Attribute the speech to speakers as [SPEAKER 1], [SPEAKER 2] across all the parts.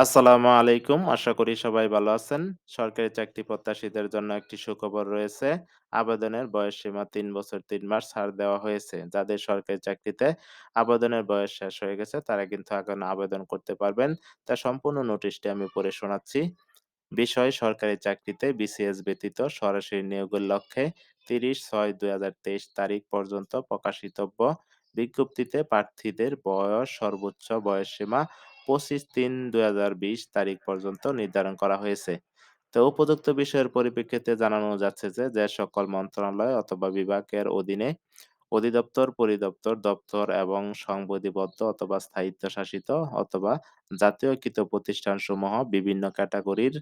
[SPEAKER 1] আসসালামু আলাইকুম। আশা করি সবাই ভালো আছেন। সরকারি চাকরি প্রত্যাশীদের জন্য একটি সুখবর রয়েছে। আবেদনের বয়সসীমা ৩ বছর ৩ মাস ছাড় দেওয়া হয়েছে। যাদের সরকারি চাকরিতে আবেদনের বয়স শেষ হয়ে গেছে, তারা কিন্তু এখন আবেদন করতে পারবেন। তার সম্পূর্ণ নোটিশটি আমি পড়ে শোনাচ্ছি। বিষয়, সরকারি চাকরিতে বিসিএস ব্যতীত সরাসরি নিয়োগের লক্ষ্যে ৩০/৬/২০২৩ তারিখ পর্যন্ত প্রকাশিতব্য বিজ্ঞপ্তিতে প্রার্থীদের বয়স, সর্বোচ্চ বয়সসীমা ২৫/৩/২০২০ তারিখ পর্যন্ত নির্ধারণ করা হয়েছে। তো উপযুক্ত বিষয়ের পরিপ্রেক্ষিতে জানানো যাচ্ছে যে, যে সকল মন্ত্রণালয় অথবা বিভাগের অধীনে অধিদপ্তর, পরিদপ্তর, দপ্তর এবং সংবিধিবদ্ধ অথবা স্থায়িত্বশাসিত অথবা জাতীয়কৃত প্রতিষ্ঠানসমূহ বিভিন্ন ক্যাটাগরির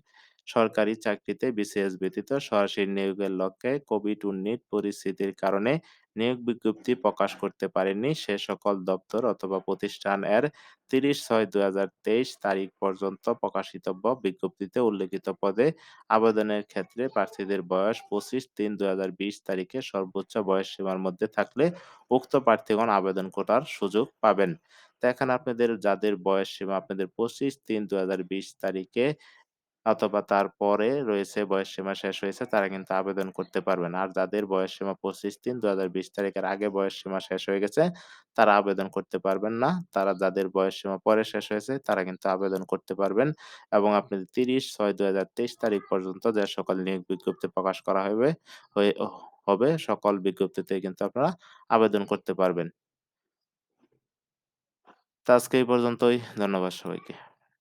[SPEAKER 1] সরকারি চাকরিতে বিসিএস ব্যতীত সরাসরি নিয়োগের লক্ষ্যে কোভিড-১৯ পরিস্থিতির কারণে নিয়োগ বিজ্ঞপ্তি প্রকাশ করতে পারেনি সে সকল দপ্তর অথবা প্রতিষ্ঠান এর ৩০/৬/২০২৩ তারিখ পর্যন্ত প্রকাশিতব্য বিজ্ঞপ্তিতে উল্লেখিত পদে আবেদনের ক্ষেত্রে প্রার্থীদের বয়স ২৫/৩/২০২০ তারিখে সর্বোচ্চ বয়স সীমার মধ্যে থাকলে উক্ত প্রার্থীগণ আবেদন করার সুযোগ পাবেন। তো এখানে আপনাদের যাদের বয়স সীমা আপনাদের ২৫/৩/২০২০ তারিখে অথবা তারপরে রয়েছে বয়সসীমা শেষ হয়েছে, তারা কিন্তু আবেদন করতে পারবেন। আর যাদের বয়সসীমা ২৫/৩/২০২০ তারিখের আগে বয়সসীমা শেষ হয়ে গেছে, তারা আবেদন করতে পারবেন না। তারা যাদের বয়সসীমা পরে শেষ হয়েছে, তারা কিন্তু আবেদন করতে পারবেন এবং আপনাদের ৩০/৬/২০২৩ তারিখ পর্যন্ত যে সকল নিয়োগ বিজ্ঞপ্তি প্রকাশ করা হবে হয়ে হবে, সকল বিজ্ঞপ্তিতে কিন্তু আপনারা আবেদন করতে পারবেন। আজকে এই পর্যন্তই। ধন্যবাদ সবাইকে।